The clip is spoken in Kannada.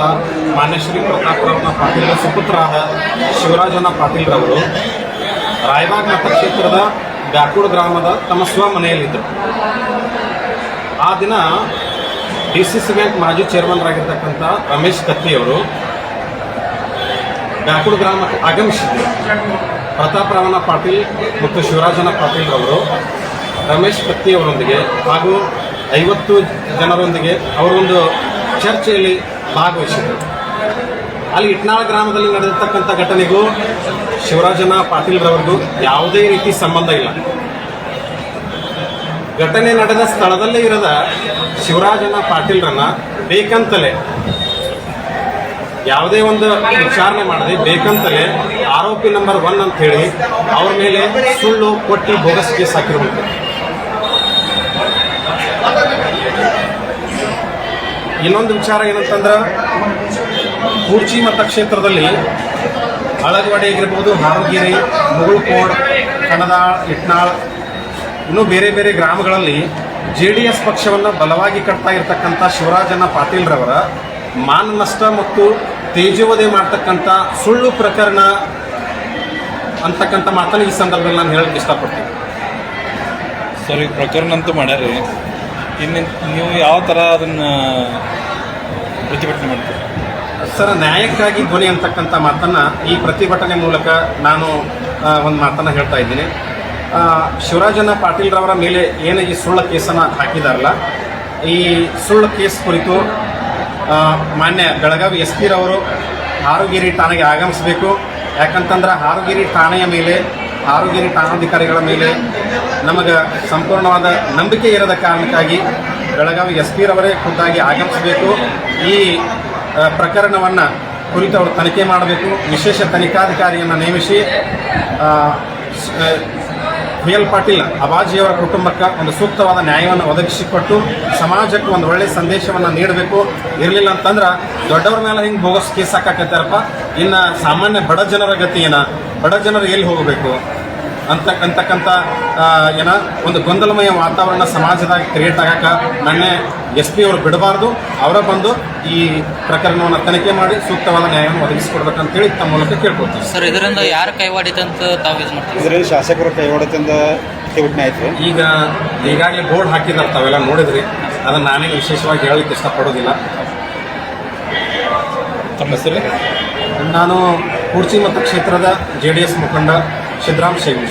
ಆಗಿರ್ತಕ್ಕಂಥ ಮಾನ್ಯಶ್ರೀ ಪ್ರತಾಪರಾವ್ನ ಪಾಟೀಲ್ರ ಸುಪುತ್ರರಾದ ಶಿವರಾಜನ ಪಾಟೀಲ್ರವರು ರಾಯಬಾಗ್ ಮತಕ್ಷೇತ್ರದ ಬ್ಯಾಕೂಡ್ ಗ್ರಾಮದ ತಮ್ಮ ಸ್ವಮನೆಯಲ್ಲಿದ್ದರು ಆ ದಿನ ಡಿ ಸಿ ಸಿ ಬ್ಯಾಂಕ್ ಮಾಜಿ ಚೇರ್ಮನ್ರಾಗಿರ್ತಕ್ಕಂಥ ರಮೇಶ್ ಕತ್ತಿಯವರು ಬ್ಯಾಕೂಡ್ ಗ್ರಾಮಕ್ಕೆ ಆಗಮಿಸಿದ್ದರು. ಪ್ರತಾಪರಾವನ ಪಾಟೀಲ್ ಮತ್ತು ಶಿವರಾಜನ ಪಾಟೀಲ್ ಅವರು ರಮೇಶ್ ಕತ್ತಿಯವರೊಂದಿಗೆ ಹಾಗೂ ಐವತ್ತು ಜನರೊಂದಿಗೆ ಅವರೊಂದು ಚರ್ಚೆಯಲ್ಲಿ ಭಾಗವಹಿಸಿದರು. ಅಲ್ಲಿ ಇಟ್ನಾಳ ಗ್ರಾಮದಲ್ಲಿ ನಡೆದಿರ್ತಕ್ಕಂಥ ಘಟನೆಗೂ ಶಿವರಾಜನ ಪಾಟೀಲ್ ರವರಿಗೂ ಯಾವುದೇ ರೀತಿ ಸಂಬಂಧ ಇಲ್ಲ. ಘಟನೆ ನಡೆದ ಸ್ಥಳದಲ್ಲೇ ಇರದ ಶಿವರಾಜನ ಪಾಟೀಲ್ರನ್ನ ಬೇಕಂತಲೇ ಯಾವುದೇ ಒಂದು ವಿಚಾರಣೆ ಮಾಡದೆ ಬೇಕಂತಲೇ ಆರೋಪಿ ನಂಬರ್ ಒನ್ ಅಂತ ಹೇಳಿ ಅವ್ರ ಮೇಲೆ ಸುಳ್ಳು ಕೊಟ್ಟಿ ಬೋಗಸ್ ಕೇಸ್ ಹಾಕಿರ್ಬೇಕು ಇನ್ನೊಂದು ವಿಚಾರ ಏನಂತಂದ್ರೆ, ಕೂರ್ಚಿ ಮತಕ್ಷೇತ್ರದಲ್ಲಿ ಅಳಗವಾಡಿ ಆಗಿರ್ಬೋದು ಹಾರೋಗಿರಿ ಮುಗುಳ್ಕೋಡ್, ಕಣದಾಳ್, ಇಟ್ನಾಳ್, ಇನ್ನೂ ಬೇರೆ ಬೇರೆ ಗ್ರಾಮಗಳಲ್ಲಿ ಜೆ ಡಿ ಎಸ್ ಪಕ್ಷವನ್ನು ಬಲವಾಗಿ ಕಟ್ತಾ ಇರತಕ್ಕಂಥ ಶಿವರಾಜನ ಪಾಟೀಲ್ರವರ ಮಾನ ನಷ್ಟ ಮತ್ತು ತೇಜೋವಧೆ ಮಾಡ್ತಕ್ಕಂಥ ಸುಳ್ಳು ಪ್ರಕರಣ ಅಂತಕ್ಕಂಥ ಮಾತನ್ನು ಈ ಸಂದರ್ಭದಲ್ಲಿ ನಾನು ಹೇಳಕ್ಕೆ ಇಷ್ಟಪಡ್ತೀನಿ. ಸರ್, ಈ ಪ್ರಕರಣ ಅಂತೂ ಮಾಡ್ಯಾರಿ ಇನ್ನು ನೀವು ಯಾವ ಥರ ಅದನ್ನು ಪ್ರತಿಭಟನೆ ಮಾಡ್ತೀರಿ? ಸರ್, ನ್ಯಾಯಕ್ಕಾಗಿ ಧ್ವನಿ ಅಂತಕ್ಕಂಥ ಮಾತನ್ನು ಈ ಪ್ರತಿಭಟನೆ ಮೂಲಕ ನಾನು ಒಂದು ಮಾತನ್ನು ಹೇಳ್ತಾ ಇದ್ದೀನಿ. ಶಿವರಾಜನ ಪಾಟೀಲ್ರವರ ಮೇಲೆ ಏನು ಈ ಸುಳ್ಳು ಕೇಸನ್ನು ಹಾಕಿದಾರಲ್ಲ, ಈ ಸುಳ್ಳು ಕೇಸ್ ಕುರಿತು ಮಾನ್ಯ ಬೆಳಗಾವಿ ಎಸ್ ಪಿರವರು ಹಾರುಗಿರಿ ಠಾಣೆಗೆ ಆಗಮಿಸಬೇಕು. ಯಾಕಂತಂದ್ರೆ ಹಾರುಗಿರಿ ಠಾಣೆಯ ಮೇಲೆ, ಹಾರುಗಿರಿ ಠಾಣಾಧಿಕಾರಿಗಳ ಮೇಲೆ ನಮಗೆ ಸಂಪೂರ್ಣವಾದ ನಂಬಿಕೆ ಇರದ ಕಾರಣಕ್ಕಾಗಿ ಬೆಳಗಾವಿ ಎಸ್ ಪಿರವರೇ ಖುದ್ದಾಗಿ ಆಗಮಿಸಬೇಕು. ಈ ಪ್ರಕರಣವನ್ನು ಕುರಿತು ತನಿಖೆ ಮಾಡಬೇಕು. ವಿಶೇಷ ತನಿಖಾಧಿಕಾರಿಯನ್ನು ನೇಮಿಸಿ ಬಿ ಎಲ್ ಪಾಟೀಲ್ ಅಬಾಜಿಯವರ ಕುಟುಂಬಕ್ಕೆ ಒಂದು ಸೂಕ್ತವಾದ ನ್ಯಾಯವನ್ನು ಒದಗಿಸಿಕೊಟ್ಟು ಸಮಾಜಕ್ಕೆ ಒಂದು ಒಳ್ಳೆಯ ಸಂದೇಶವನ್ನು ನೀಡಬೇಕು. ಇರಲಿಲ್ಲ ಅಂತಂದ್ರೆ ದೊಡ್ಡವ್ರ ಮೇಲೆ ಹಿಂಗೆ ಬೋಗಸ್ ಕೇಸ್ ಹಾಕಕತ್ತಾರಪ್ಪ? ಇನ್ನು ಸಾಮಾನ್ಯ ಬಡ ಜನರ ಗತಿ ಬಡ ಜನರು ಎಲ್ಲಿ ಹೋಗಬೇಕು? ಅಂತ ಅಂತಕ್ಕಂಥ ಏನ ಒಂದು ಗೊಂದಲಮಯ ವಾತಾವರಣ ಸಮಾಜದಾಗ ಕ್ರಿಯೇಟ್ ಆಗಕ ನನ್ನೆ ಎಸ್ ಪಿ ಅವರು ಬಿಡಬಾರ್ದು. ಅವರ ಬಂದು ಈ ಪ್ರಕರಣವನ್ನು ತನಿಖೆ ಮಾಡಿ ಸೂಕ್ತವಾದ ನ್ಯಾಯವನ್ನು ಒದಗಿಸಿಕೊಡ್ಬೇಕಂತೇಳಿ ತಮ್ಮ ಮೂಲಕ ಕೇಳ್ಕೊಳ್ತೀವಿ. ಸರ್ ಇದರಿಂದ ಯಾರು ಕೈವಾಡಿತಂತ ತಾವು ಇದು ಮಾಡ್ತೀವಿ ಇದರಲ್ಲಿ ಶಾಸಕರು ಕೈಗೊಡತಿಂದ ಪ್ರತಿಭಟನೆ ಆಯ್ತು ಈಗ ಈಗಾಗಲೇ ಬೋರ್ಡ್ ಹಾಕಿದ್ದಾರೆ ತಾವೆಲ್ಲ ನೋಡಿದ್ರಿ. ಅದನ್ನು ನಾನೇ ವಿಶೇಷವಾಗಿ ಹೇಳಲಿಕ್ಕೆ ಇಷ್ಟಪಡೋದಿಲ್ಲ. ತಮ್ಮ ಹೆಸರು? ನಾನು ಕುರ್ಚಿ ಮತ್ತು ಕ್ಷೇತ್ರದ ಜೆ ಡಿ ಎಸ್ ಮುಖಂಡ. Siedramy się już.